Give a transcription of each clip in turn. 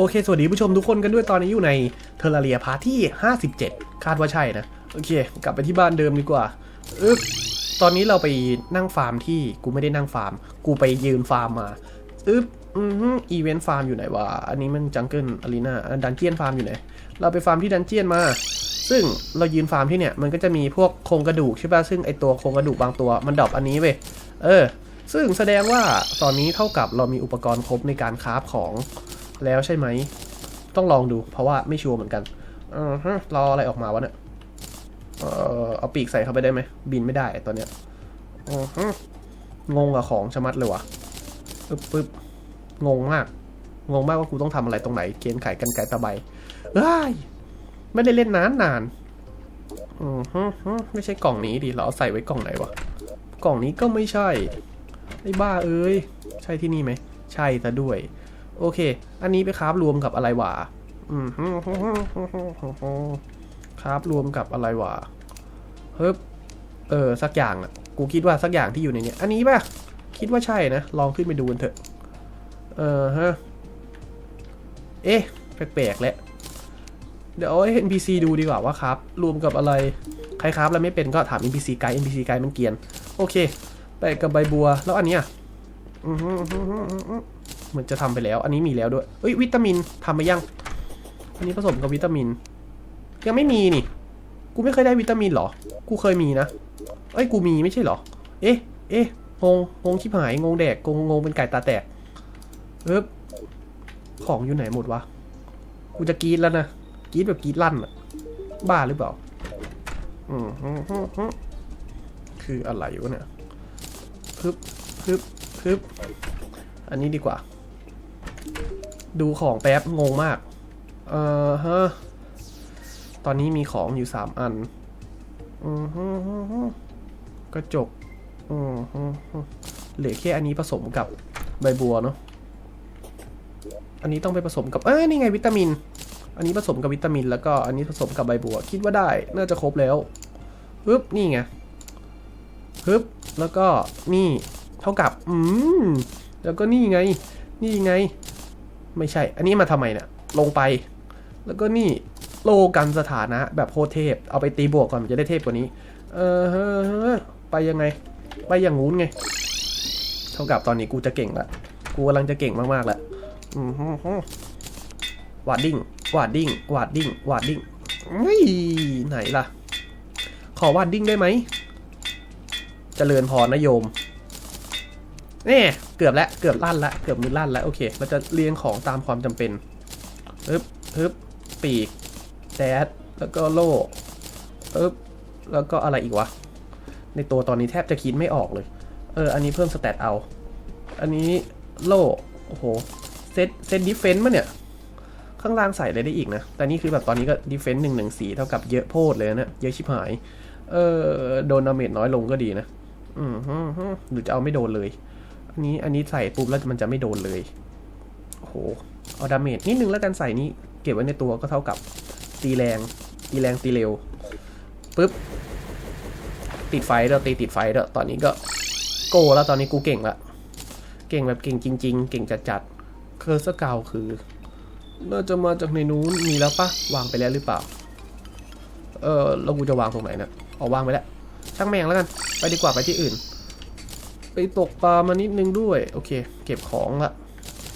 โอเค สวัสดีผู้ชมทุกคนกันด้วยตอนนี้อยู่ในเทอร์เรียพาร์ทที่ 57 คาดว่าใช่นะ โอเค กลับไปที่บ้านเดิมดีกว่าอึ๊บตอนนี้เราไปนั่งฟาร์มที่กูไม่ได้นั่งฟาร์ม กูไปยืนฟาร์มมาอึ๊บอือฮึอีเวนต์ฟาร์มอยู่ไหนวะ อันนี้มันจังเกิลอารีนาดันเจียนฟาร์มอยู่ไหน เราไปฟาร์มที่ดันเจียนมา ซึ่งเรายืนฟาร์มที่เนี่ย มันก็จะมีพวกโครงกระดูกใช่ป่ะ ซึ่งไอตัวโครงกระดูกบางตัวมันดรอปอันนี้เว้ย เออ ซึ่งแสดงว่าตอนนี้เท่ากับเรามีอุปกรณ์ครบในการคราฟของ แล้วใช่ไหม ต้องลองดู เพราะว่าไม่ชัวร์เหมือนกันอฮะรออะไรออกมาวะเนี่ยเออเอาปีกใส่เข้าไปได้ไหม บินไม่ได้ตอนเนี้ยอือฮะงงกับของชะมัดเลยวะปึ๊บปึ๊บงงมาก งงมากว่ากูต้องทำอะไรตรงไหน เกณฑ์ไขกันไก่ตะไบเอ้ยไม่ได้เล่นนานนานอือฮึไม่ใช่กล่องนี้ดิเราเอาใส่ไว้กล่องไหนวะกล่องนี้ก็ไม่ใช่ไอ้บ้าเอ้ย ใช่ที่นี่ไหม ใช่ซะด้วย โอเค อันนี้ไปคราฟรวมกับอะไรวะอืมคราฟรวมกับอะไรวะเฮ้ยเออสักอย่างอะ กูคิดว่าสักอย่างที่อยู่ในเนี้ยอันนี้ป่ะ คิดว่าใช่นะ ลองขึ้นไปดูกันเถอะ เออฮะ เอ๊ะ แปลกๆแล้วเดี๋ยวให้ NPC ดูดีกว่าว่าครับ รวมกับอะไร ใครครับแล้วไม่เป็นก็ถาม NPC ไกด์ NPC ไกด์มันเกียน โอเค ไปกับใบบัว แล้วอันเนี้ยอือฮึอือฮึอือฮึอือฮึ เหมือนจะทำไปแล้ว อันนี้มีแล้วด้วยเอ้ยวิตามินทำมายัง อันนี้ผสมกับวิตามิน ยังไม่มีนี่ กูไม่เคยได้วิตามินหรอ กูเคยมีนะ เอ้ยกูมีไม่ใช่หรอ เอ๊ะ เอ๊ะงงงงชิบหายงงแดกงงงงเป็นไก่ตาแตกเอ๊บของอยู่ไหนหมดวะ กูจะกรีดแล้วนะกรีดแบบกรีดลั่นอะบ้าหรือเปล่า อืมฮึคืออะไรวะเนี่ยฮึบฮึบฮึบ อันนี้ดีกว่า ดูของแป๊บงงมาก เอ่อฮะ ตอนนี้มีของอยู่สามอัน อืมฮึกระจก อืมฮึเหลือแค่อันนี้ผสมกับใบบัวเนาะ อันนี้ต้องไปผสมกับ เอ้ยนี่ไงวิตามิน อันนี้ผสมกับวิตามิน แล้วก็อันนี้ผสมกับใบบัว คิดว่าได้ น่าจะครบแล้วฮึบนี่ไงฮึบแล้วก็นี่ เท่ากับ อืม แล้วก็นี่ไง นี่ไง ไม่ใช่ อันนี้มาทำไมเนี่ยลงไป แล้วก็นี่โลกันสถานะแบบโคตรเทพ เอาไปตีบวกก่อนมันจะได้เทพกว่านี้ เออไปยังไง ไปอย่างงู้นไง เท่ากับตอนนี้กูจะเก่งละ กูกำลังจะเก่งมากๆล้วอืมฮึฮึวาดดิ้งวาดดิ้งวาดดิ้งวาดดิ้งไม่ไหนล่ะ ขอวาดดิ้งได้ไหมจเจริญพรนะโยมเนี่ เกือบแล้วเกือบลั่นแล้วเกือบมือลั่นแล้วโอเคเราจะเรียงของตามความจำเป็นฮึบฮึบปีกแดดแล้วก็โล่ฮึบแล้วก็อะไรอีกวะ ในตัวตอนนี้แทบจะคิดไม่ออกเลย เออ อันนี้เพิ่มสเตตเอา อันนี้โล่โอ้โหเซตเซตดิฟเฟนต์มาเนี่ย ข้างล่างใส่อะไรได้อีกนะ แต่นี่คือแบบตอนนี้ก็ดิฟเฟนต์หนึ่งหนึ่งสีเท่ากับเยอะโพดเลยนะ เยอะชิบหาย เออ โดนดาเมจน้อยลงก็ดีนะ อืมหรือจะเอาไม่โดนเลย นี้อันนี้ใส่ปุ๊บแล้วมันจะไม่โดนเลยโอ้โหเอาดาเมจนิดนึงแล้วกันใส่นี้ เก็บไว้ในตัวก็เท่ากับตีแรงตีแรงตีเร็วปึ๊บติดไฟแล้วตีติดไฟแล้วตอนนี้ก็โกแล้วตอนนี้กูเก่งละเก่งแบบเก่งจริง ๆ เก่งจัดๆเคอร์สเกาคือน่าจะมาจากในนู้นมีแล้วปะวางไปแล้วหรือเปล่า เออแล้วกูจะวางตรงไหนเนะเอาวางไปแล้วช่างแม่งแล้วกัน ไปดีกว่าไปที่อื่น ไปตกปลามานิดนึงด้วย โอเค เก็บของละ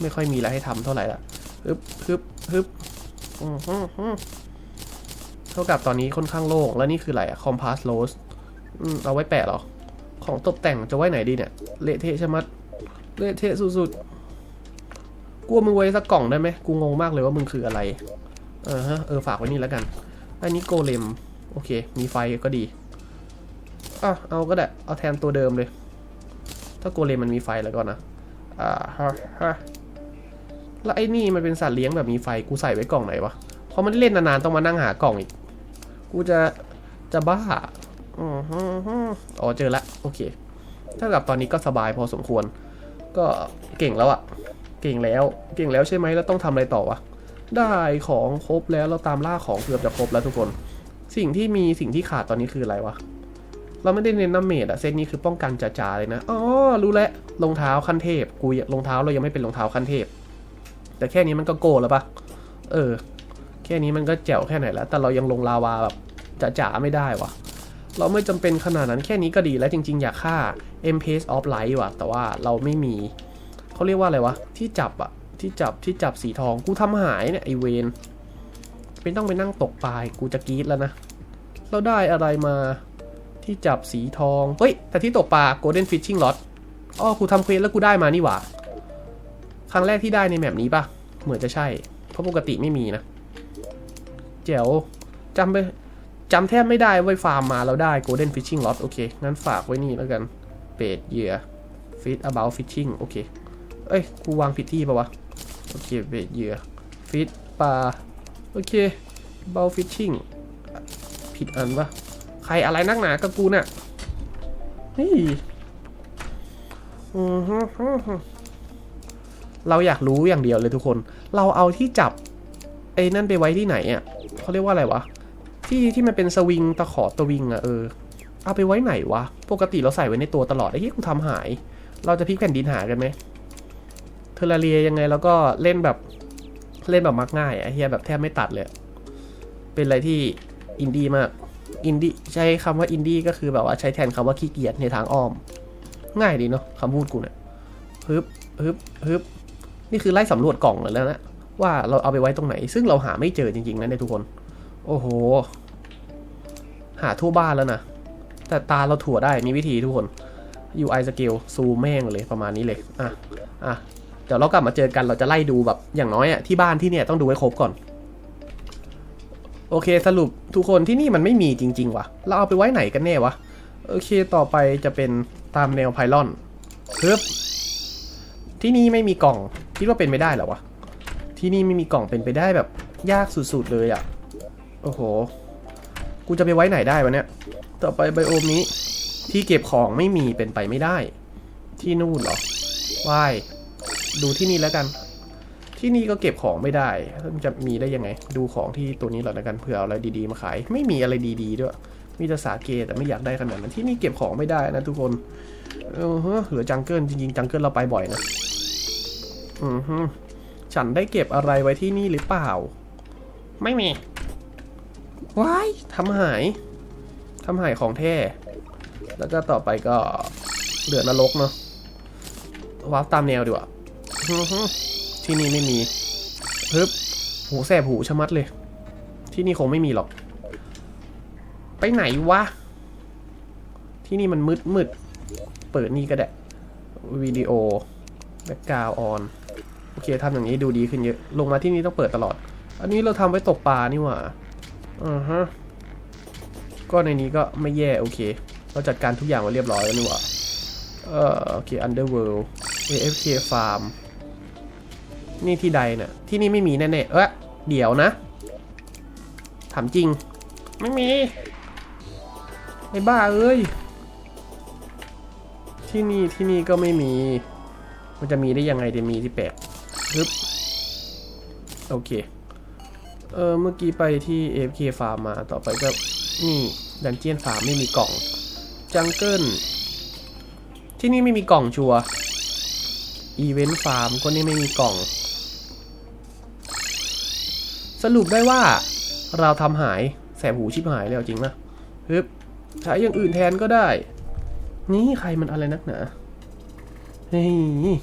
ไม่ค่อยมีอะไรให้ทำเท่าไหร่ละฮึบฮึบฮึบเท่ากับตอนนี้ค่อนข้างโล่ง แล้วนี่คืออะไรอะคอมพาสโรสเอาไว้แปะหรอ ของตกแต่งจะไว้ไหนดีเนี่ย เละเทะใช่ไหมดเละเทะสุดๆกลัวมึงไว้สักกล่องได้ไหมกูงงมากเลยว่ามึงคืออะไร เออฮะ เออฝากไว้นี่แล้วกัน อันนี้โกเลม โอเค มีไฟก็ดีอะเอาก็ได้ เอาแทนตัวเดิมเลย ถ้าโกเลมมันมีไฟแล้วก็นะ อ่าฮะฮะแล้วไอ้นี่มันเป็นสัตว์เลี้ยงแบบมีไฟ กูใส่ไว้กล่องไหนวะพอมันเล่นนานๆต้องมานั่งหากล่องอีก กูจะ จะบ้าอ๋อเจอละ โอเคเท่ากับตอนนี้ก็สบายพอสมควร ก็เก่งแล้วอะเก่งแล้ว เก่งแล้วใช่ไหมแล้วต้องทำอะไรต่อวะ ได้ของครบแล้วเราตามล่าของเกือบจะครบแล้วทุกคน สิ่งที่มีสิ่งที่ขาดตอนนี้คืออะไรวะ เราไม่ได้เน้นน้ำเมดอะเซตนี้คือป้องกันจ๋าๆเลยนะ อ๋อ รู้แล้วรองเท้าขั้นเทพ กูรองเท้าเรายังไม่เป็นรองเท้าขั้นเทพ แต่แค่นี้มันก็โกแล้วปะเออ แค่นี้มันก็แจ๋วแค่ไหนแล้ว แต่เรายังลงลาวาแบบจ๋าๆไม่ได้วะเราไม่จำเป็นขนาดนั้นแค่นี้ก็ดีแล้วจริง ๆ อยากฆ่า M Pace of Light ว่ะ แต่ว่าเราไม่มี เขาเรียกว่าอะไรวะ ที่จับอะที่จับที่จับสีทอง กูทำหายเนี่ยไอเวนเป็นต้องไปนั่งตกปลาย กูจะกรีดแล้วนะ เราได้อะไรมา ที่จับสีทอง เฮ้ย แต่ที่ตกปลา Golden Fishing Rod อ๋อกูทำเควสแล้วกูได้มานี่หว่า ครั้งแรกที่ได้ในแมปนี้ปะเหมือนจะใช่ เพราะปกติไม่มีนะ เจ๋วจำไปจำแทบไม่ได้ไว้ยฟาร์มมาแล้วได้ Golden Fishing Rod โอเค งั้นฝากไว้นี่แล้วกัน เป็ดเหยื่อ Fish about fishing โอเค เอ้ย กูวางผิดที่ปะวะ โอเค เปดเหยื่อฟิตปลา โอเค about fishing ผิดอันปะ ใครอะไรนักหนากับกูเนี่ยเฮ้ยเราอยากรู้อย่างเดียวเลยทุกคน เราเอาที่จับไอ้นั่นไปไว้ที่ไหนอะเขาเรียกว่าอะไรวะ ที่ที่มันเป็นสวิงตะขอตะวิงอะเออ เอาไปไว้ไหนวะ ปกติเราใส่ไว้ในตัวตลอดไอ้ที่กูทำหาย เราจะพลิกแผ่นดินหากันไหมเทอร์เรียยังไงแล้วก็เล่นแบบเล่นแบบมักง่ายอะเฮียแบบแทบไม่ตัดเลย เป็นอะไรที่อินดี้มาก อินดี้ใช้คำว่าอินดี้ก็คือแบบว่าใช้แทนคำว่าขี้เกียจในทางอ้อม ง่ายดีเนาะคำพูดกูเนี่ยฮึบฮึบฮึบนี่คือไล่สำรวจกล่องเลยแล้วนะว่าเราเอาไปไว้ตรงไหน ซึ่งเราหาไม่เจอจริงๆนะเนี่ยทุกคน โอ้โห หาทั่วบ้านแล้วนะ แต่ตาเราถั่วได้มีวิธีทุกคน UI scale ซูมแม่งเลยประมาณนี้เลยอะอะเดี๋ยวเรากลับมาเจอกันเราจะไล่ดูแบบอย่างน้อยอะที่บ้านที่เนี่ยต้องดูให้ครบก่อน โอเคสรุปทุกคนที่นี่มันไม่มีจริง ๆวะเราเอาไปไว้ไหนกันแน่วะ โอเคต่อไปจะเป็นตามแนวไพลอนปึ๊บที่นี่ไม่มีกล่องคิดว่าเป็นไม่ได้หรอวะ ที่นี่ไม่มีกล่องเป็นไปได้แบบ ยากสุดๆเลยอะ่ะ โอ้โห กูจะไปไว้ไหนได้วะเนี่ย ต่อไปไบโอมนี้ ที่เก็บของไม่มีเป็นไปไม่ได้ ที่นู่นเหรอว่ายดูที่นี่แล้วกัน ที่นี่ก็เก็บของไม่ได้จะมีได้ยังไง ดูของที่ตัวนี้หรอแล้วกันเผื่อเอาอะไรดีๆมาขาย ไม่มีอะไรดีๆด้วย มีแต่สาเกแต่ไม่อยากได้ขนาดนั้นที่นี่เก็บของไม่ได้นะทุกคนเออฮะเหลือจังเกิลจริงๆจังเกิลเราไปบ่อยนะอือฮึฉันได้เก็บอะไรไว้ที่นี่หรือเปล่า ไม่มีว้ายทำหายทำหายของแท้แล้วก็ต่อไปก็เหลือนรกเนาะว้าวตามแนวดีกว่า ที่นี่ไม่มีฮึบหูแสบหูชะมัดเลย ที่นี่คงไม่มีหรอก ไปไหนวะ ที่นี่มันมืดมืด เปิดนี่ก็ได้ วิดีโอแบ็กกราวออนโอเคทำอย่างนี้ดูดีขึ้นเยอะ ลงมาที่นี่ต้องเปิดตลอด อันนี้เราทำไว้ตกปลานี่หว่าอ่าฮะ ก็ในนี้ก็ไม่แย่โอเค เราจัดการทุกอย่างไว้เรียบร้อยแล้วนี่หว่า เออโอเค Underworld AFK Farm นี่ที่ใดเนี่ยที่นี่ไม่มีแน่ๆเอะเดี๋ยวนะ ถามจริง ไม่มีไอ้บ้าเอ้ย ที่นี่ที่นี่ก็ไม่มี มันจะมีได้ยังไงเดี๋ยวมีที่แปลกฮึบโอเค เออเมื่อกี้ไปที่ AFK Farm มาต่อไปก็ นี่ดันเจียนฟาร์มไม่มีกล่อง จังเกิล ที่นี่ไม่มีกล่องชัวอีเวนต์ฟาร์มก็นี่ไม่มีกล่อง สรุปได้ว่าเราทำหายแสบหูชิบหายแล้วจริงนะฮึบใช้อย่างอื่นแทนก็ได้ นี่ใครมันอะไรนักหนาเฮ้ย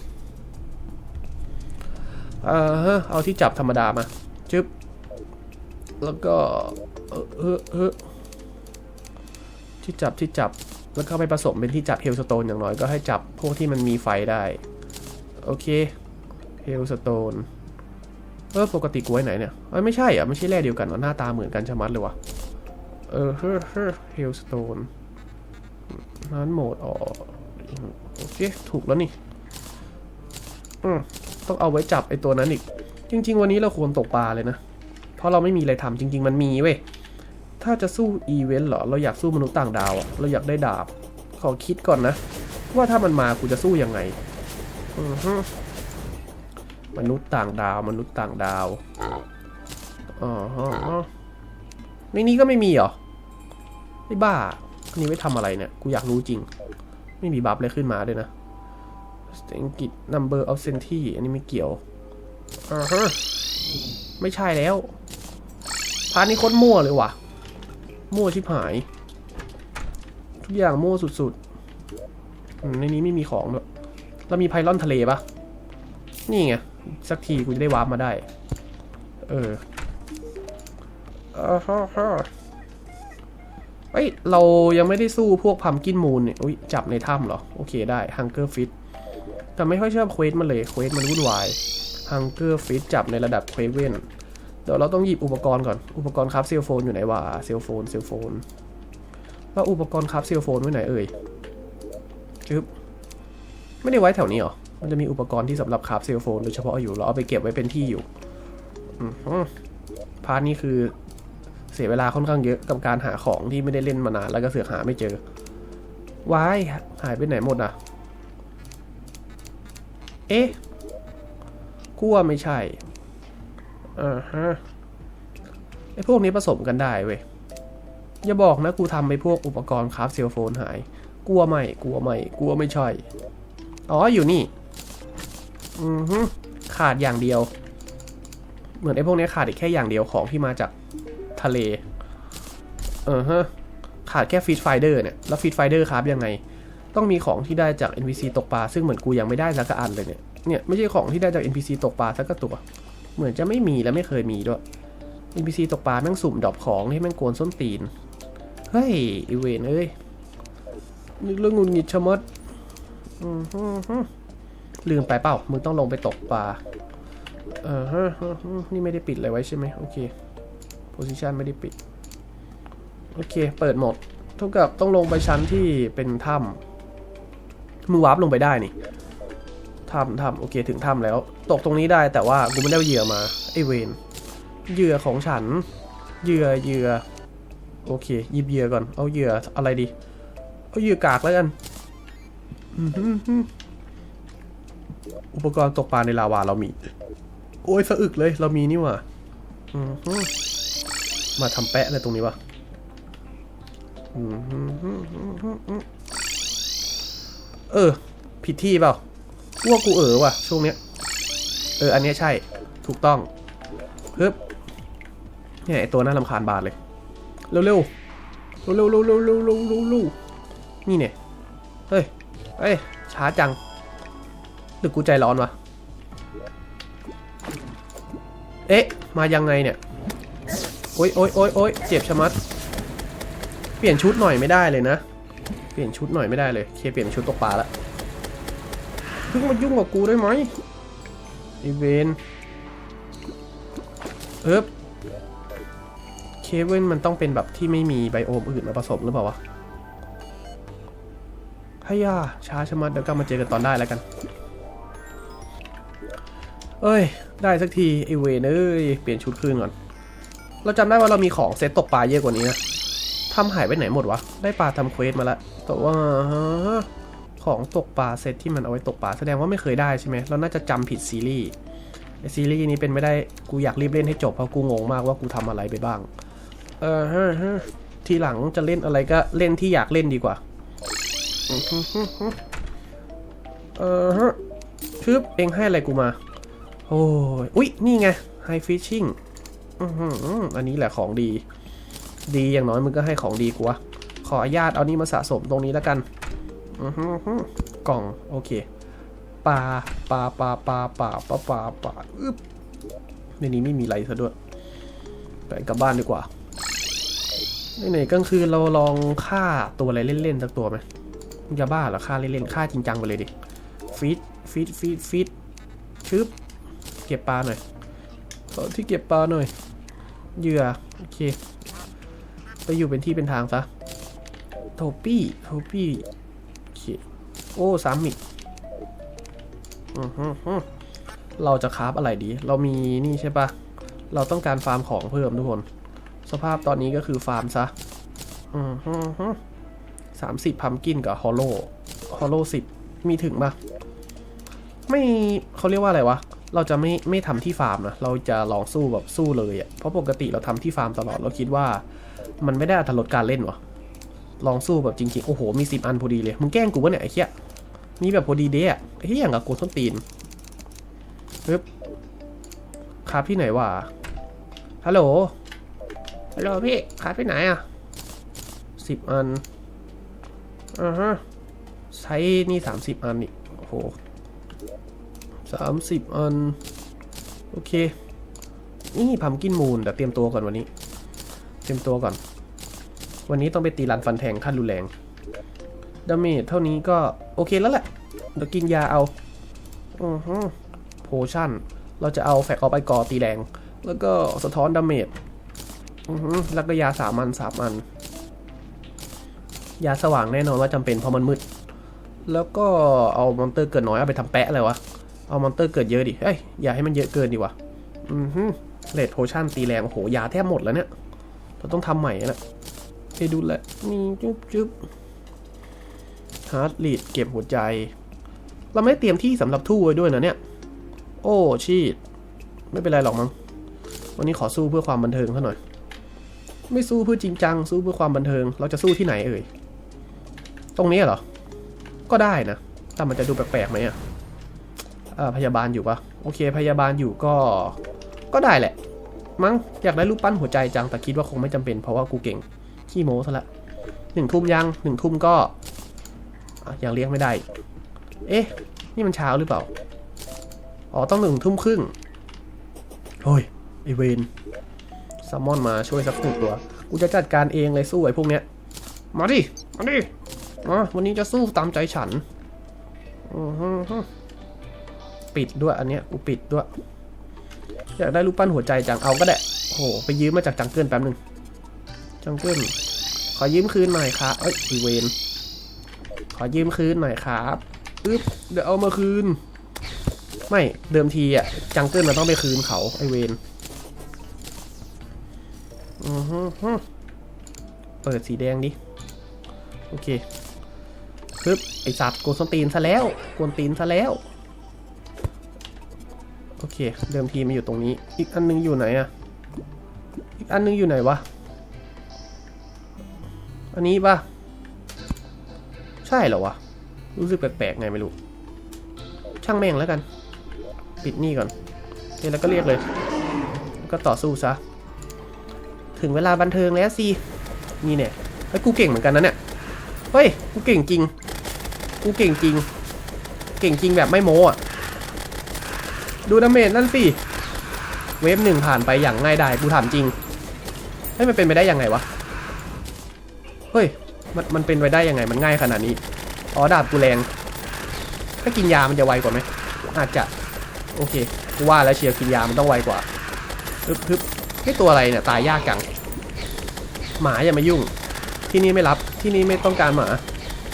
เออเอาที่จับธรรมดามาจึ๊บแล้วก็เออเออเออที่จับที่จับแล้วก็ไปผสมเป็นที่จับเฮลสโตนอย่างน้อยก็ให้จับพวกที่มันมีไฟได้ โอเคเฮลสโตน เออปกติกูไว้ไหนเนี่ยเอ้ยไม่ใช่อะไม่ใช่แร่เดียวกันวะหน้าตาเหมือนกันชะมัดเลยวะเออเฮ้อเฮ้อเฮลสโตนนั้นโหมดอ๋อโอเคถูกแล้วนี่อืมต้องเอาไว้จับไอตัวนั้นอีก จริง ๆ วันนี้เราควรตกปลาเลยนะ เพราะเราไม่มีอะไรทำจริง ๆ มันมีเว้ยถ้าจะสู้อีเวนต์เหรอ เราอยากสู้มนุษย์ต่างดาวอะเราอยากได้ดาบ ขอคิดก่อนนะ ว่าถ้ามันมากูจะสู้ยังไงอือฮึ มนุษย์ต่างดาว มนุษย์ต่างดาวอ๋อฮะในนี้ก็ไม่มีเหรอไอ้บ้าอันนี้ไว้ทำอะไรเนี่ย กูอยากรู้จริง ไม่มีบัฟเลยขึ้นมาด้วยนะอังกฤษ number of century อันนี้ไม่เกี่ยวอ่าฮะไม่ใช่แล้วพาร์ทนี้โคตรมั่วเลยว่ะ มั่วชิบหาย ทุกอย่างมั่วสุดๆ ในนี้ไม่มีของด้วยแล้วมีไพลอนทะเลปะนี่ไง สักทีกูจะได้วาร์ปมาได้ เอออ่าฮะฮะเฮ้ย เรายังไม่ได้สู้พวกพัมกินมูนเนี่ยอุ้ยจับในถ้ำเหรอ โอเคได้ฮังเกอร์ฟิตแต่ไม่ค่อยชอบเควสมันเลยเควสมันวุ่นวายฮังเกอร์ฟิตจับในระดับเควสเว่นเดี๋ยวเราต้องหยิบอุปกรณ์ก่อน อุปกรณ์ครับเซลโฟนอยู่ไหนวะเซลโฟนเซลโฟนว่าอุปกรณ์ครับเซลโฟนไว้ไหนเอ่ยจึ๊บไม่ได้ไว้แถวนี้หรอ มันจะมีอุปกรณ์ที่สำหรับครับเซลโฟนโดยเฉพาะอยู่เราเอาไปเก็บไว้เป็นที่อยู่อพาร์ทนี้คือเสียเวลาค่อนข้างเยอะกับการหาของที่ไม่ได้เล่นมานานแล้วก็เสือกหาไม่เจอวายหายไปไหนหมดอะ เอ๊ะกูว่าไม่ใช่อ่าฮะไอพวกนี้ผสมกันได้เว้ยอย่าบอกนะกูทำไปพวกอุปกรณ์คราฟเซลโฟนหาย กลัวไม่กลัวไม่กลัวไม่ใช่ อ๋ออยู่นี่ อือฮึขาดอย่างเดียว เหมือนไอ้พวกนี้ขาดอีกแค่อย่างเดียวของที่มาจากทะเล เออฮะ ขาดแค่ฟีดไฟเดอร์เนี่ย แล้วฟีดไฟเดอร์ครับยังไง ต้องมีของที่ได้จาก NPC ตกปลา ซึ่งเหมือนกูยังไม่ได้สักอันเลยเนี่ย เนี่ยไม่ใช่ของที่ได้จาก NPC ตกปลาสักตัว เหมือนจะไม่มีและไม่เคยมีด้วย NPC ตกปลาแม่งสุ่มดรอปของที่แม่งโกนส้นตีน เฮ้ยอีเวนเอ้ยนึกเรื่องงุนงิดชะมัดอือฮึ ลืมไปเปล่า มึงต้องลงไปตกปลา เออฮะนี่ไม่ได้ปิดอะไรไว้ใช่ไหมโอเคโพซิชันไม่ได้ปิด โอเค เปิดหมดเท่ากับต้องลงไปชั้นที่เป็นถ้ำมึงวาร์ปลงไปได้นี่ถ้ำถ้ำโอเคถึงถ้ำแล้ว ตกตรงนี้ได้แต่ว่ากูไม่ได้เอาเหยื่อมาไอเวนเหยื่อของฉันเหยื่อเหยื่อโอเคหยิบเหยื่อก่อน เอาเหยื่ออะไรดี เอาเหยื่อกากแล้วกัน อุปกรณ์ตกปลาในลาวาเรามี โอ้ยสะอึกเลยเรามีนี่ว่ะมาทำแปะอะไรตรงนี้วะเออ ผิดที่เปล่าวัวกูเออว่ะ ช่วงเนี้ย เออ อันนี้ใช่ ถูกต้องเฮ้ยนี่ไอตัวน่าลำคาญบาดเลย เร็วเร็วเร็วเร็วเร็วเร็วเร็วนี่เนี่ย เฮ้ย เฮ้ย ช้าจัง หรือกูใจร้อนวะ เอ๊ะ มายังไงเนี่ย โอ๊ยโอ๊ยโอ๊ยโอ๊ยเจ็บชะมัด เปลี่ยนชุดหน่อยไม่ได้เลยนะ เปลี่ยนชุดหน่อยไม่ได้เลยเคเปลี่ยนชุดตกปลาละเพิ่งมายุ่งกับกูได้ไหมอีเวนเอ๊บเคเวนมันต้องเป็นแบบที่ไม่มีไบโอมอื่นมาผสมหรือเปล่าวะให้ยาช้าชะมัดเดี๋ยวกลับมาเจอกันตอนได้แล้วกัน เอ้ย ได้สักทีไอเวนเอ้ย เปลี่ยนชุดคืนก่อน เราจำได้ว่าเรามีของเซตตกปลาเยอะกว่านี้นะทำหายไปไหนหมดวะ ได้ปลาทำเควสมาล้วแต่ว่าของตกปลาเซตที่มันเอาไว้ตกปลาแสดงว่าไม่เคยได้ใช่ไหมเราน่าจะจำผิดซีรีส์ไอซีรีส์นี้เป็นไม่ได้กูอยากรีบเล่นให้จบเพราะกูงงมากว่ากูทำอะไรไปบ้าง เออฮะทีหลังจะเล่นอะไรก็เล่นที่อยากเล่นดีกว่าเออฮะชืบเองให้อะไรกูมา โอ้ยอุ๊ย นี่ไงไฮฟิชชิ่งอันนี้แหละของดี ดีอย่างน้อยมึงก็ให้ของดีกูวะขออนุญาตเอานี่มาสะสมตรงนี้แล้วกันอือฮึฮึกล่อง โอเคปลาปลาปลาปลาปลาปลาปลาปลาอึ๊บในนี้ไม่มีอะไรซะด้วยไปกลับบ้านดีกว่าไหนๆก็คือเราลองฆ่าตัวอะไรเล่นๆสักตัวไหมมึงจะบ้าเหรอฆ่าเล่นๆฆ่าจริงจังไปเลยดิฟีดฟีดฟีดฟีดชึบ ก็บปลาหน่อยขอที่เก็บปลาหน่อย เหยื่อ โอเค ไปอยู่เป็นที่เป็นทางซะ โทปี้โทปี้โอเค โอ้สามมิกเราจะคราฟอะไรดี เรามีนี่ใช่ปะเราต้องการฟาร์มของเพิ่มทุกคน สภาพตอนนี้ก็คือฟาร์มซะสามสิบพัมกินกับฮอลโลฮอลโลสิบมีถึงปะไม่เขาเรียกว่าอะไรวะ เราจะไม่ไม่ทำที่ฟาร์มนะเราจะลองสู้แบบสู้เลยอะ่ะเพราะปกติเราทำที่ฟาร์มตลอดเราคิดว่า มันไม่ได้อัตลดการเล่นวะลองสู้แบบจริงๆ โอ้โห มีสิบอันพอดีเลย มึงแกล้งกูวะเนี่ยไอ้เหี้ย มีแบบพอดีเด้อะไอ้เหี้ยอย่างกับกูส้นตีนปึ๊บครับที่ไหนวะ ฮัลโหล ฮัลโหลพี่ครับที่ไหนอะสิบอันอ่าฮะ ใช้นี่สามสิบอันนี่โอ้โห สามสิบอัน โอเค นี่พัมกินมูลเดี๋ยวเตรียมตัวก่อนวันนี้ เตรียมตัวก่อน วันนี้ต้องไปตีรันฟันแทงขั้นรุนแรงดาเมจเท่านี้ก็โอเคแล้วแหละ เดี๋ยวกินยาเอาอือฮึโพชั่น เราจะเอาแฟกออฟไอกอตีแรง แล้วก็สะท้อนดาเมจอือฮึแล้วก็ยาสามอันสามอัน ยาสว่างแน่นอนว่าจำเป็นเพราะมันมืด แล้วก็เอามอนเตอร์เกิดน้อยเอาไปทำแปะเลยวะ เอามอนเตอร์เกิดเยอะดิเอ้ยอย่าให้มันเยอะเกินดีวะอือฮึเลดโพชั่นตีแรง โอ้โห ยาแทบหมดแล้วเนี่ย เราต้องทำใหม่แล้วไปดูแลนี่จุ๊บจุ๊บฮาร์ดลีดเก็บหัวใจ เราไม่ได้เตรียมที่สำหรับทู่ไว้ด้วยนะเนี่ย โอ้ชีตไม่เป็นไรหรอกมั้ง วันนี้ขอสู้เพื่อความบันเทิงซะหน่อย ไม่สู้เพื่อจริงจัง สู้เพื่อความบันเทิง เราจะสู้ที่ไหนเอ่ย ตรงนี้เหรอ ก็ได้นะ แต่มันจะดูแปลกๆไหมอะอ่า พยาบาลอยู่ปะโอเค พยาบาลอยู่ก็ ก็ได้แหละ มั้งอยากได้รูปปั้นหัวใจจังแต่คิดว่าคงไม่จำเป็นเพราะว่ากูเก่ง ขี้โม้ซะละหนึ่งทุ่มยังหนึ่งทุ่มก็อะยังเลี้ยงไม่ได้ เอ๊ะ นี่มันเช้าหรือเปล่า อ๋อ ต้องหนึ่งทุ่มครึ่งโอ้ยไอเวนซัมมอนมาช่วยสักหนึ่งตัว กูจะจัดการเองเลยสู้ไอ้พวกเนี้ย มาดิ มาดิมาวันนี้จะสู้ตามใจฉัน อือฮึ ปิดด้วยอันเนี้ยกูปิดด้วย อยากได้รูปปั้นหัวใจจังเอาก็ได้โอ้โหไปยืมมาจากจังเกิลแป๊บหนึ่งจังเกิลขอยืมคืนหน่อยครับเอ้ยไอเวนขอยืมคืนหน่อยครับอึ๊บเดี๋ยวเอามาคืน ไม่เดิมทีอะจังเกิลมันต้องไปคืนเขาไอเวนอือฮึเปิดสีแดงดิ โอเคปึ๊บไอสัตว์โกนส้นตีนซะแล้วโกนตีนซะแล้ว โอเค เดิมทีมันอยู่ตรงนี้ อีกอันนึงอยู่ไหนอะอีกอันนึงอยู่ไหนวะ อันนี้ปะใช่เหรอวะ รู้สึกแปลกๆไงไม่รู้ ช่างแม่งแล้วกัน ปิดนี่ก่อนโอเคแล้วก็เรียกเลย ก็ต่อสู้ซะ ถึงเวลาบันเทิงแล้วสิ นี่เนี่ยเฮ้ยกูเก่งเหมือนกันนะเนี่ย เฮ้ย กูเก่งจริง กูเก่งจริง เก่งจริงแบบไม่โม้อะ ดูดาเมจนั่นสิ เวฟหนึ่งผ่านไปอย่างง่ายดายกูถามจริงเฮ้ยมันเป็นไปได้ยังไงวะ เฮ้ย มันมันเป็นไปได้ยังไง มันง่ายขนาดนี้ อ๋อดาบกูแรง ถ้ากินยามันจะไวกว่าไหม อาจจะ โอเค กูว่าแล้วเชียร์กินยามันต้องไวกว่าฮึบฮึบนี่ตัวอะไรเนี่ยตายยากจัง หมาอย่ามายุ่ง ที่นี่ไม่รับ ที่นี่ไม่ต้องการหมา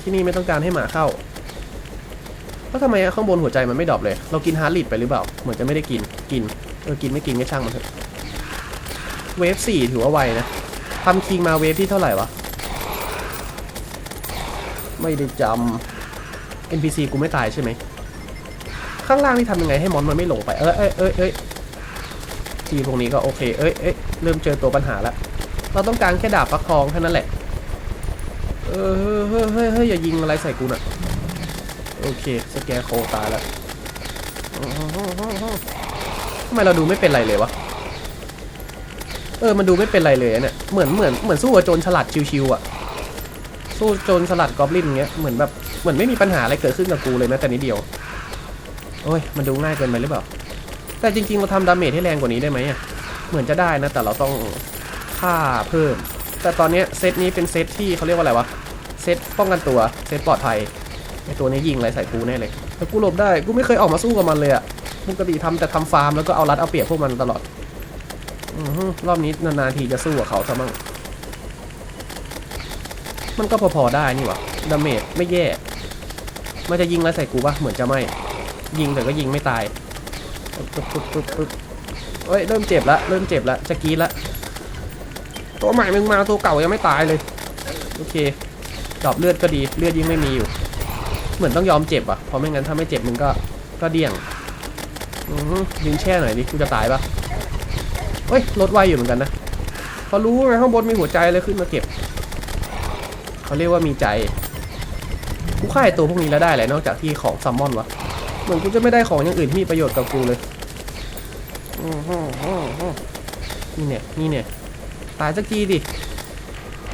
ที่นี่ไม่ต้องการให้หมาเข้า แล้วทำไมข้างบนหัวใจมันไม่ดรอปเลย เรากินฮาร์ดลิดไปหรือเปล่า เหมือนจะไม่ได้กิน กิน เออ กินไม่กินก็ช่างมันเถอะ เวฟสี่ถือว่าไวนะทำคิงมาเวฟที่เท่าไหร่วะ ไม่ได้จำ NPC กูไม่ตายใช่ไหม ข้างล่างนี่ทำยังไงให้มอนมันไม่หลงไป เอ้ยเอ้ยเอ้ยเอ้ยทีพวกนี้ก็โอเค เอ้ยเอ้ยเริ่มเจอตัวปัญหาแล้ว เราต้องการแค่ดาบฟักทองแค่นั้นแหละ เออเฮ้ยเฮ้ยเฮ้ยอย่ายิงอะไรใส่กูน่ะ โอเค สแกโคตายแล้วทำไมเราดูไม่เป็นไรเลยวะ เออ มันดูไม่เป็นไรเลยเนี่ย เหมือนเหมือนเหมือนสู้กับโจรฉลาดชิวๆอะ สู้โจรสลัดกอบลินเงี้ย เหมือนแบบ เหมือนไม่มีปัญหาอะไรเกิดขึ้นกับกูเลยแม้แต่นิดเดียว โอ้ย มันดูง่ายเกินไปหรือเปล่า แต่จริงๆ เราทำดาเมจให้แรงกว่านี้ได้ไหมอะ เหมือนจะได้นะ แต่เราต้องค่าเพิ่ม แต่ตอนเนี้ยเซตนี้เป็นเซตที่เขาเรียกว่าอะไรวะ เซตป้องกันตัว เซตปลอดภัย ไอตัวนี้ยิงอะไรใส่กูแน่เลยแต่กูหลบได้กูไม่เคยออกมาสู้กับมันเลยอะปกติทำแต่ทำฟาร์มแล้วก็เอารัดเอาเปรียบพวกมันตลอดอรอบนี้นานๆทีจะสู้กับเขาซะมั่งมันก็พอๆได้นี่หวะดาเมจไม่แย่ มันจะยิงอะไรใส่กูปะเหมือนจะไม่ ยิงแต่ก็ยิงไม่ตายปึ๊บปึ๊บปึ๊บปึ๊บเอ้ยเริ่มเจ็บละเริ่มเจ็บละจะกีดละตัวใหม่มึงมาตัวเก่ายังไม่ตายเลย โอเคดอปเลือดก็ดีเลือดยิ่งไม่มีอยู่ เหมือนต้องยอมเจ็บอะเพราะไม่งั้นถ้าไม่เจ็บมึงก็ก็เดี่ยงยืนแช่หน่อยดิกูจะตายปะเฮ้ยลดไวอยู่เหมือนกันนะพอรู้ไงข้างบนมีหัวใจเลยขึ้นมาเก็บเขาเรียกว่ามีใจกูฆ่าตัวพวกนี้แล้วได้แหละนอกจากที่ของซัมมอนวะเหมือนกูจะไม่ได้ของอย่างอื่นที่มีประโยชน์กับกูเลยอืนี่เนี่ยนี่เนี่ยตายสักทีดิ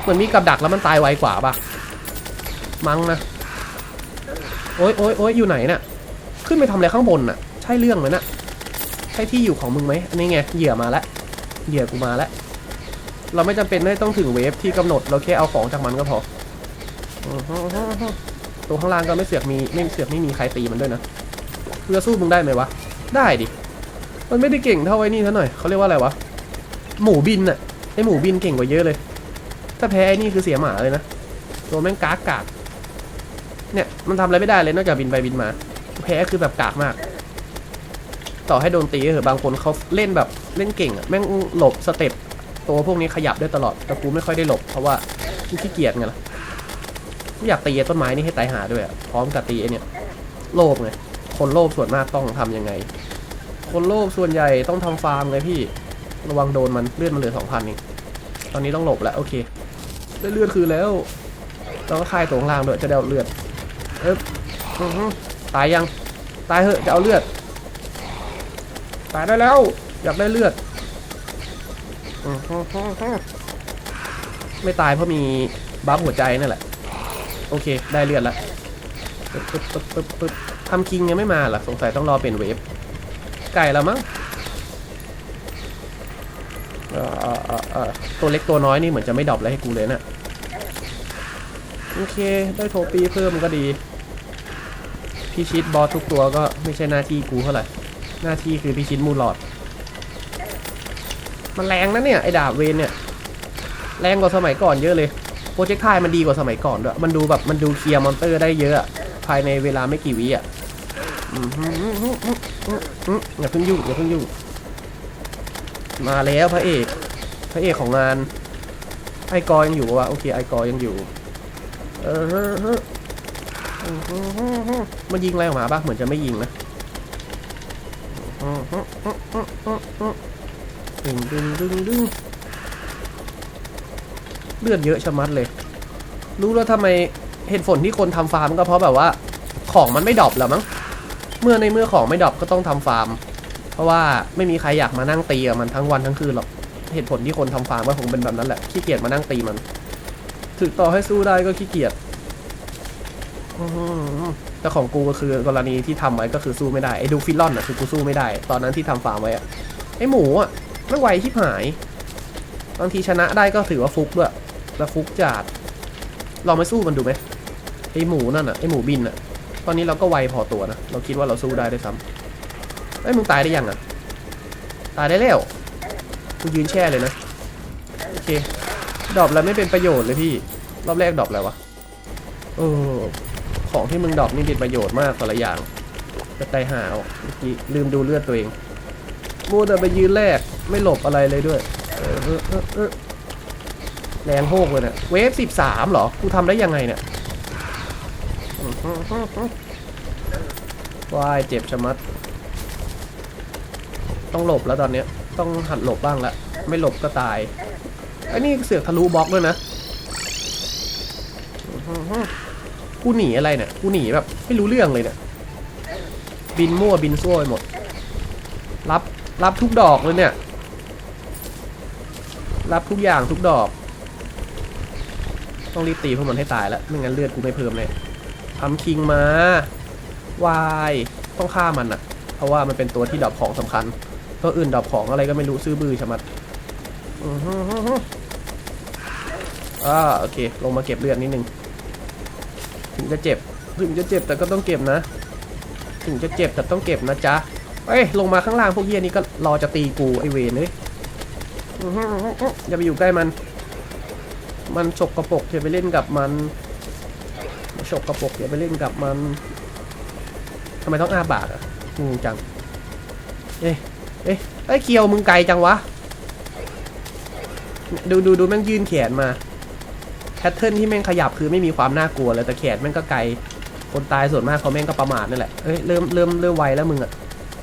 เหมือนมีกับดักแล้วมันตายไวกว่าปะมั้งนะ โอ๊ยโอ๊ยโอ๊ยอยู่ไหนน่ะ ขึ้นไปทำอะไรข้างบนน่ะ ใช่เรื่องไหมน่ะ ใช่ที่อยู่ของมึงไหมอันนี้ไง เหยื่อมาแล้วเหยื่อกูมาแล้ว เราไม่จำเป็นไม่ต้องถึงเวฟที่กำหนด เราแค่เอาของจากมันก็พอ ตัวข้างล่างก็ไม่เสือกมีไม่เสือกไม่มีใครตีมันด้วยนะเพื่อสู้มึงได้ไหมวะ ได้ดิ มันไม่ได้เก่งเท่าไอ้นี่ซะหน่อย เขาเรียกว่าอะไรวะ หมูบินน่ะ ไอหมูบินเก่งกว่าเยอะเลย ถ้าแพ้ไอ้นี่คือเสียหมาเลยนะ ตัวแม่งกากกาก เนี่ยมันทำอะไรไม่ได้เลยนอกจากบินไปบินมา แพ้คือแบบกากมาก ต่อให้โดนตีเถอะบางคนเขาเล่นแบบเล่นเก่งอะแม่งหลบสเต็ปตัวพวกนี้ขยับได้ตลอดแต่กูไม่ค่อยได้หลบเพราะว่าขี้เกียจไงล่ะกูอยากตีต้นไม้นี่ให้ตายหาด้วยอะพร้อมกับตีไอเนี่ยโลภไงคนโลภส่วนมากต้องทำยังไง คนโลภส่วนใหญ่ต้องทำฟาร์มไงพี่ระวังโดนมันเลื่อดมันเหลือสองพันเองตอนนี้ต้องหลบแล้วโอเคเลือดคืนแล้วเราก็คายตัวข้างล่างด้วยจะได้เอาเลือด เอ๊บตายยัง ตายเหอะจะเอาเลือด ตายได้แล้ว อยากได้เลือด ไม่ตายเพราะมีบัฟหัวใจนั่นแหละ โอเค ได้เลือดแล้วทำคิงยังไม่มาหรอสงสัยต้องรอเป็นเวฟ ไก่แล้วมั้งเอ่อเอ่อเอ่อเอ่อตัวเล็กตัวน้อยนี่เหมือนจะไม่ดรอปอะไรให้กูเลยน่ะโอเค ได้โทปีเพิ่มก็ดี พิชิตบอสทุกตัวก็ไม่ใช่หน้าที่กูเท่าไหร่ หน้าที่คือพิชิตมูลอด มันแรงนะเนี่ย ไอ้ดาบเวนเนี่ย แรงกว่าสมัยก่อนเยอะเลย โปรเจกต์ไทมันดีกว่าสมัยก่อนด้วย มันดูแบบมันดูเคลียร์มอนเตอร์ได้เยอะ ภายในเวลาไม่กี่วิอะอย่าเพิ่งยุ่งอย่าเพิ่งยุ่งมาแล้วพระเอก พระเอกของงาน ไอกอยังอยู่วะโอเคไอกอยังอยู่ เออ มันยิงอะไรออกมาปะเหมือนจะไม่ยิงนะดึงดึงดึงดึงเลือดเยอะชะมัดเลย รู้แล้วทำไมเหตุผลที่คนทำฟาร์มก็เพราะแบบว่า ของมันไม่ดรอปแล้วมั้ง เมื่อในเมื่อของไม่ดรอปก็ต้องทำฟาร์ม เพราะว่าไม่มีใครอยากมานั่งตีมันทั้งวันทั้งคืนหรอก เหตุผลที่คนทำฟาร์มก็คงเป็นแบบนั้นแหละ ขี้เกียจมานั่งตีมัน ถึงต่อให้สู้ได้ก็ขี้เกียจ แต่ของกูก็คือกรณีที่ทำไว้ก็คือสู้ไม่ได้ไอ้ดูฟิลลอนอะคือกูสู้ไม่ได้ ตอนนั้นที่ทำฟาร์มไว้อะไอ้หมูอะไม่ไหวที่หายบางทีชนะได้ก็ถือว่าฟุกด้วยแล้วฟุกจัดลองไปสู้มันดูไหมไอหมูนั่นอะไอหมูบินอะ ตอนนี้เราก็ไวพอตัวนะเราคิดว่าเราสู้ได้ด้วยซ้ำไอ้มึงตายได้ยังอะตายได้แล้วกูยืนแช่เลยนะโอเคดรอปแล้วไม่เป็นประโยชน์เลยพี่ รอบแรกดรอปอะไรวะเออ ของที่มึงดรอปนี่เป็นประโยชน์มากแต่ละอย่างจะตายหาวเมื่อกี้ลืมดูเลือดตัวเองมัวแต่ไปยืนแรกไม่หลบอะไรเลยด้วยแรงโฮกเลยเนี่ยเวฟสิบสามเหรอ กูทำได้ยังไงเนี่ยวายเจ็บชะมัด ต้องหลบแล้วตอนเนี้ย ต้องหัดหลบบ้างละ ไม่หลบก็ตายไอ้นี่เสือกทะลุบล็อกด้วยนะ กูหนีอะไรเนี่ย กูหนีแบบ ไม่รู้เรื่องเลยเนี่ย บินมั่วบินซั่วไปหมด รับรับทุกดอกเลยเนี่ย รับทุกอย่างทุกดอก ต้องรีบตีพวกมันให้ตายแล้ว ไม่งั้นเลือดกูไม่เพิ่มเลยทำคิงมาวายต้องฆ่ามันอะเพราะว่ามันเป็นตัวที่ดรอปของสำคัญ ตัวอื่นดรอปของอะไรก็ไม่รู้ซื้อบือชะมัดอือฮึฮึฮึอ่าโอเค ลงมาเก็บเลือดนิดนึง ถึงจะเจ็บ ถึงจะเจ็บแต่ก็ต้องเก็บนะ ถึงจะเจ็บแต่ต้องเก็บนะจ๊ะเอ้ยลงมาข้างล่างพวกเฮียนี่ก็รอจะตีกูไอเวนเลยอื้อหือย่าไปอยู่ใกล้มัน มันฉกกระปกอย่าไปเล่นกับมันฉกกระปกอย่าไปเล่นกับมันทำไมต้องอาปากอะงงจัง เอ๊ะ เอ๊ะไอ้ยเคียวมึงไกลจังวะ ดูดูดูแม่งยื่นแขนมา พทเทิร์นที่แม่งขยับคือไม่มีความน่ากลัวเลยแต่แขนแม่งก็ไกลคนตายส่วนมากเขาแม่งก็ประมาทนั่นแหละเอ้ยเริ่มเริ่มเริ่มไวแล้วมึงอะ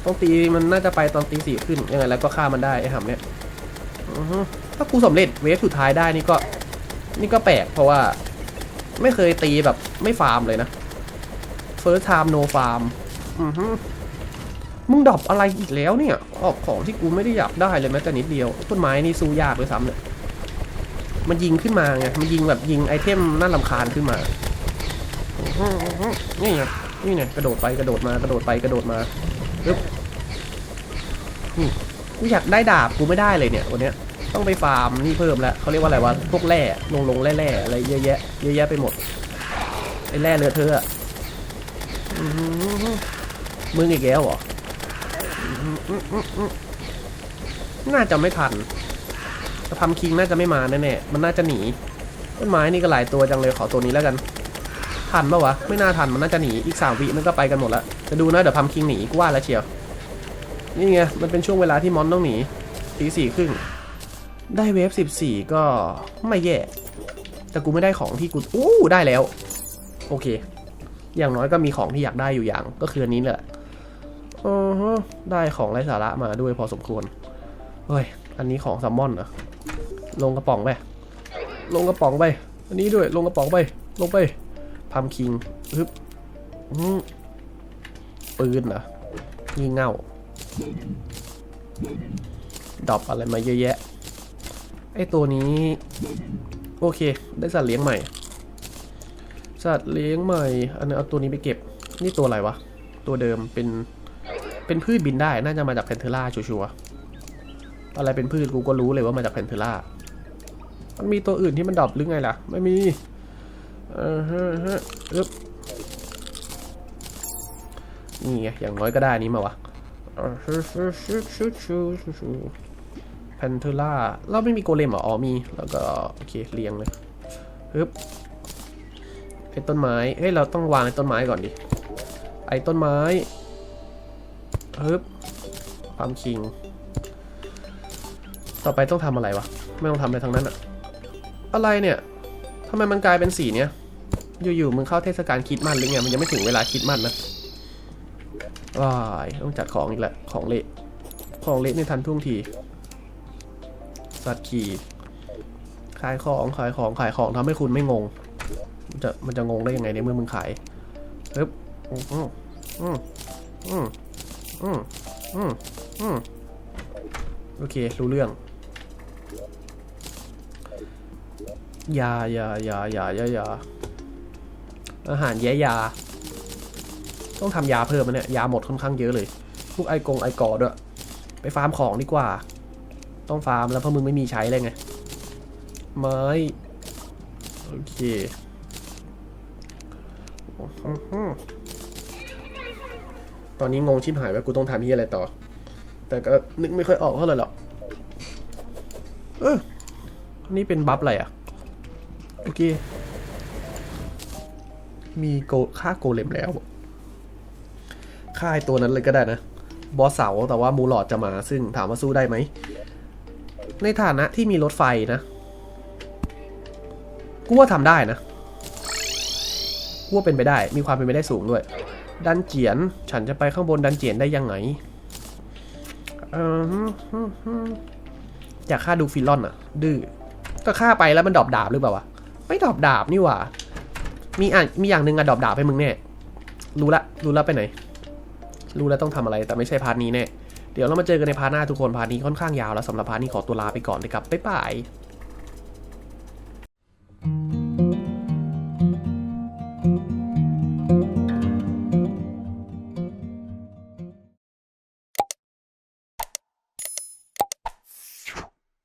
ต้องตีมันน่าจะไปตอนตีสี่ขึ้นยังไงแล้วก็ฆ่ามันได้ไอ้หำเนี่ยถ้ากูสำเร็จเวฟสุดท้ายได้นี่ก็ นี่ก็แปลกเพราะว่า ไม่เคยตีแบบไม่ฟาร์มเลยนะ first time no farm มึงดรอปอะไรอีกแล้วเนี่ย ออกของที่กูไม่ได้อยากได้เลยแม้แต่นิดเดียวต้นไม้นี่สู้ยากเลยซ้ำเลย มันยิงขึ้นมาไง มันยิงแบบยิงไอเทมน่าลำคาญขึ้นมา นี่ไง นี่ไงกระโดดไปกระโดดมากระโดดไปกระโดดมาปึ๊บนี่กูอยากได้ดาบกูไม่ได้เลยเนี่ยวันเนี้ยต้องไปฟาร์มนี่เพิ่มแล้วเขาเรียกว่าอะไรวะพวกแร่ลงลงแร่แร่อะไรเยอะแยะเยอะแยะไปหมดไอ้แร่เลอะเทอะอะอื้อหือมึงอีกแล้วเหรอน่าจะไม่ทัน แต่พัมคิงน่าจะไม่มาแน่ๆมันน่าจะหนีต้นไม้นี่ก็หลายตัวจังเลยขอตัวนี้แล้วกัน ทันปะวะ ไม่น่าทันมันน่าจะหนีอีกสามวิมันก็ไปกันหมดล้วจะดูนะเดี๋ยวพัมคิงหนีกูว่าแล้วเชียวนี่ไงมันเป็นช่วงเวลาที่มอนต้องหนีตีสี่ครึ่งได้เวฟสิบสี่ก็ไม่แย่ แต่กูไม่ได้ของที่กูอู้ได้แล้ว โอเค อย่างน้อยก็มีของที่อยากได้อยู่อย่างก็คืออันนี้แหละอือได้ของไร้สาระมาด้วยพอสมควรเฮ้ยอันนี้ของแซัมมอนเหรอ ลงกระป๋องไป ลงกระป๋องไป อันนี้ด้วย ลงกระป๋องไป ลงไปพัมคิงฮึบอื้อปืนเหรองี่เง่าดรอปอะไรมาเยอะแยะ ไอตัวนี้ โอเค ได้สัตว์เลี้ยงใหม่ สัตว์เลี้ยงใหม่ อันนี้เอาตัวนี้ไปเก็บ นี่ตัวอะไรวะ ตัวเดิมเป็น เป็นพืชบินได้ น่าจะมาจากแพนเทอร่าชัวร์อะไรเป็นพืชกูก็รู้เลยว่ามาจากแพนเทอร่า มันมีตัวอื่นที่มันดรอปหรือไงล่ะ ไม่มีเออฮะฮะอึ๊บนี่ไงอย่างน้อยก็ได้นนี้มาวะแพนเทอร่าเราไม่มีโกเลมเหรออ๋อมี แล้วก็โอเคเรียงเลยฮึบไอ้ต้นไม้เฮ้ยเราต้องวางไอ้ต้นไม้ก่อนดิ ไอ้ต้นไม้ฮึบความคิง ต่อไปต้องทำอะไรวะ ไม่ต้องทำอะไรทั้งนั้นอะ อะไรเนี่ยทำไมมันกลายเป็นสีเนี้ย อยู่ๆมึงเข้าเทศกาลคิดมันหรือไง มันยังไม่ถึงเวลาคิดมันนะว้ายต้องจัดของอีกแหละ ของเละ ของเละในทันท่วงที สัตว์ขี่ ขายของ ขายของ ขายของทำให้คุณไม่งง มันจะ มันจะงงได้ยังไงในเมื่อมึงขายปึ๊บอืมอืมอืมอืมอืมอืมอืมโอเค รู้เรื่อง ยายายายายายาอาหารแย่ยา ต้องทำยาเพิ่มมันเนี่ย ยาหมดค่อนข้างเยอะเลย พวกไอกงไอกอด้วย ไปฟาร์มของดีกว่า ต้องฟาร์มแล้วเพราะมึงไม่มีใช้เลยไง ไม้ โอเคตอนนี้งงชิบหายว่ากูต้องทำที่อะไรต่อ แต่ก็นึกไม่ค่อยออกเท่าไหร่หรอก เออนี่เป็นบัฟอะไรอะ โอเค มีโกค่าโกเลมแล้วค่าไอตัวนั้นเลยก็ได้นะ บอสเสาแต่ว่ามูลอดจะมา ซึ่งถามว่าสู้ได้ไหม ในฐานะที่มีรถไฟนะ กูว่าทำได้นะ กูว่าเป็นไปได้ มีความเป็นไปได้สูงด้วย ดันเจียน ฉันจะไปข้างบนดันเจียนได้ยังไงอออยากฆ่าดูฟิลลอนอะดื้อ ก็ฆ่าไปแล้วมันดรอปดาบหรือเปล่าวะ ไม่ดอบดาบนี่หว่า มีอะมีอย่างหนึ่งอะดอบดาบให้มึงแน่รู้ละ รู้ละไปไหน รู้แล้วต้องทำอะไร แต่ไม่ใช่พาร์ทนี้แน่ เดี๋ยวเรามาเจอกันในพาร์ทหน้าทุกคน พาร์ทนี้ค่อนข้างยาวแล้วสำหรับพาร์ทนี้ขอตัวลาไปก่อนเลยครับ บ๊ายบาย